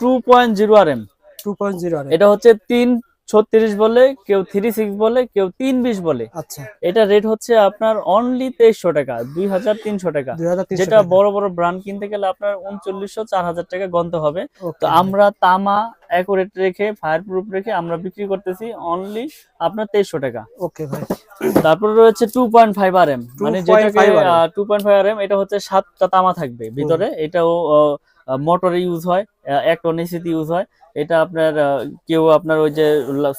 two point zero R M two point zero এটা হচ্ছে তিন ছত্রিশ বলে কেউ থ্রি সিক্স বলে কেউ তিন বিশ বলে। আচ্ছা। এটা রেট হচ্ছে আপনার অনলি তেইশশো টাকা দুই হাজার তিনশো টাকা। যেটা বড় বড় ব্র্যান্ড কিনতে গেলে আপনার উনচল্লিশশো চার হাজার টাকা গন্তে হবে। তো আমরা তামা অ্যাকুরেট রেখে ফায়ার প্রুফ রেখে আমরা বিক্রি করতেছি অনলি আপনার তেইশশো টাকা। ওকে ভাই। তারপর রয়েছে two point five R M মানে যেটাকে two point five R M এটা হচ্ছে সাতটা তামা থাকবে ভিতরে। এটাও মোটরে ইউজ হয় এক টন এসিতে ইউজ হয়। এটা আপনার কেউ আপনার ওই যে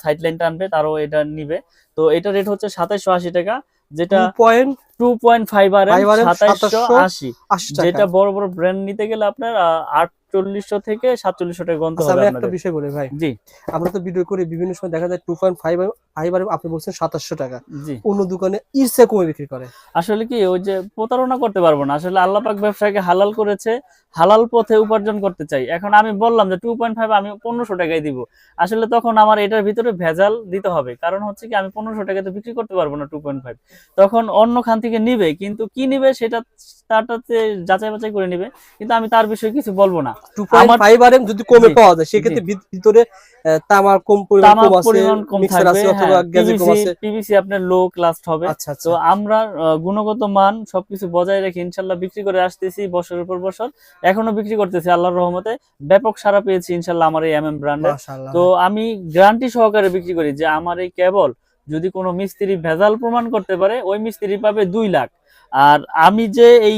সাইড লাইন টানবে তারও এটা নিবে। তো এটা রেট হচ্ছে সাতাইশশো আশি টাকা যেটা point two point five R M 5 RM সাতাইশশো আশি। যেটা বড় বড় ব্র্যান্ড নিতে গেলে আপনার আটচল্লিশশো থেকে সাতচল্লিশশো টাকা গন্ত আচ্ছা হবে একটা বিষয় বলি ভাই। জি। আমরা তো ভিডিও করি বিভিন্ন সময় দেখা যায় টু পয়েন্ট ফাইভ ফাইভ আপনি বলছেন সাতাশশো টাকা। অন্য দোকানে ইরসে কমে বিক্রি করে। আসলে কি ওই যে প্রতারণা করতে পারব না। আসলে আল্লাহ পাক ব্যবসাকে হালাল করেছে হালাল পথে উপার্জন করতে চাই। এখন আমি বললাম যে টু পয়েন্ট ফাইভ আমি পনেরোশো টাকায় দিব। আসলে তখন আমার এটার ভিতরে ভেজাল দিতে হবে। কারণ হচ্ছে কি আমি পনেরোশো টাকাতে বিক্রি করতে পারব না টু পয়েন্ট ফাইভ তখন অন্য খান থেকে নিবে কিন্তু কি নিবে সেটা তারটাতে যাচাই বাছাই করে নিবে। কিন্তু আমি তার বিষয়ে কিছু বলব না। টু পয়েন্ট ফাইভ আর যদি কমে পাওয়া যায় সেক্ষেত্রে ভিতরে তামার কম পরিমাণ কম আছে মিক্সার থাকবে আছে অথবা গ্যাজে কম আছে। পিভিসি আপনার লো ক্লাস হবে। আচ্ছা আচ্ছা। তো আমরা গুণগত মান সবকিছু বজায় রেখে ইনশাল্লাহ বিক্রি করে আসতেছি বছরের পর বছর। এখনও বিক্রি করতেছি আল্লাহর রহমতে। ব্যাপক সারা পেয়েছি ইনশাল্লাহ আমার এই এম এম ব্র্যান্ডের তো আমি গ্যারান্টি সহকারে বিক্রি করি যে আমার এই কেবল যদি কোনো মিস্ত্রি ভেজাল প্রমাণ করতে পারে ওই মিস্ত্রি পাবে দুই লাখ। আর আমি যে এই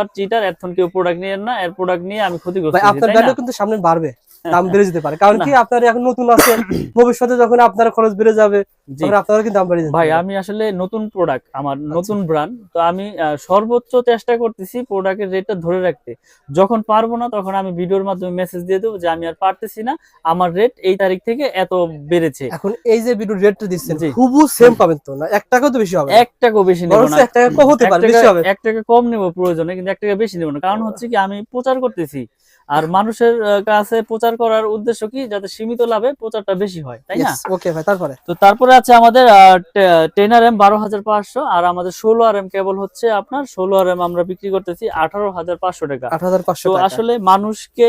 বাটপার চিটার এখন কেউ প্রোডাক্ট নিয়েন না এর প্রোডাক্ট নিয়ে আমি ক্ষতিগ্রস্ত আপনার ভ্যালু কিন্তু সামনে বাড়বে দাম বেড়ে যেতে পারে। কারণ কি আপনার এখন নতুন আছে ভবিষ্যতে যখন আপনার খরচ বেড়ে যাবে তখন আপনার কিন্তু দাম বেড়ে যাবে ভাই আমি আসলে নতুন প্রোডাক্ট আমার আচ্ছা। নতুন ব্র্যান্ড তো আমি সর্বোচ্চ চেষ্টা করতেছি প্রোডাক্টের রেটটা ধরে রাখতে। যখন পারব না তখন আমি ভিডিওর মাধ্যমে মেসেজ দিয়ে দেবো যে আমি আর পারতেছি না আমার রেট এই তারিখ থেকে এত বেড়েছে। এখন এই যে ভিডিও রেটটা দিচ্ছেন। হুবু সেম পাবেন তো? না এক টাকাও তো বেশি হবে এক টাকাও বেশি নেব না। এক টাকা কম হতে পারে বেশি হবে। এক টাকা কম নেব প্রয়োজনে কিন্তু এক টাকা বেশি নেব না। কারণ হচ্ছে কি আমি প্রচার করতেছি। আর মানুষের কাছে প্রচার করার উদ্দেশ্য কি? যাতে সীমিত লাভে প্রচারটা বেশি হয় তাই না? ওকে ভাই তারপরে? তো তারপরে আছে আমাদের টেন আর এম বারো হাজার পাঁচশো আর আমাদের ষোলো আর এম কেবল হচ্ছে আপনার ষোলো আর এম আমরা বিক্রি করতেছি আঠারো হাজার পাঁচশো টাকা। আঠারো হাজার পাঁচশো তো আসলে মানুষকে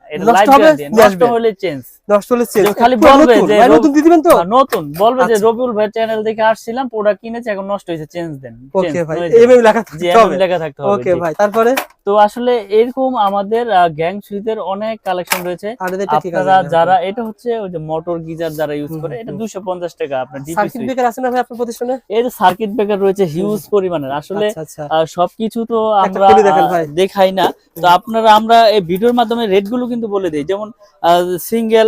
এটা লাইফ গ্যারান্টি নষ্ট হলে চেঞ্জ নষ্ট হলে চেঞ্জ যে খালি বলবে যে নতুন দিবেন তো? নতুন। বলবে যে আচ্ছা। রবিউল ভাই চ্যানেল দেখে আসছিলাম প্রোডাক্ট কিনেছে এখন নষ্ট হয়েছে চেঞ্জ দেন। ওকে ভাই এম যাবে। এম লেখা থাকতে হবে। লেখা থাকতে হবে ওকে ভাই তারপরে? তো আসলে এরকম আমাদের গ্যাং সুইচের অনেক কালেকশন রয়েছে। আর এটা কি কাজ আপনারা যারা এটা হচ্ছে ওই যে মোটর গিজার যারা ইউজ করে এটা হুম। দুশো পঞ্চাশ টাকা আপনার সার্কিট ব্রেকার আছে না ভাই আপনার প্রতিষ্ঠানে? এই যে সার্কিট ব্রেকার রয়েছে হিউজ পরিমাণের। আসলে আচ্ছা আচ্ছা। সবকিছু তো আমরা। দেখাই না। তো আপনারা আমরা এই ভিডিওর মাধ্যমে রেটগুলো কিন্তু বলে দিই। যেমন সিঙ্গেল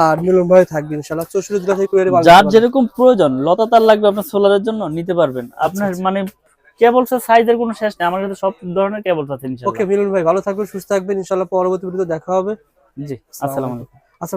আর মিলন ভাই থাকবে ইনশাআল্লাহ। চৌষট্টি জেলা থেকে কুরিয়ারে যার যেরকম প্রয়োজন লতা তার লাগবে আপনার সোলারের জন্য নিতে পারবেন। আপনার আচ্ছা। মানে কেবলসের সাইজের কোনো শেষ নেই আমার কাছে সব ধরনের কেবলস আছে ইনশাআল্লাহ। ওকে মিলন ভাই ভালো থাকবেন সুস্থ থাকবেন ইনশাআল্লাহ পরবর্তী ভিডিওতে দেখা হবে। জি আসসালামু আলাইকুম। আচ্ছা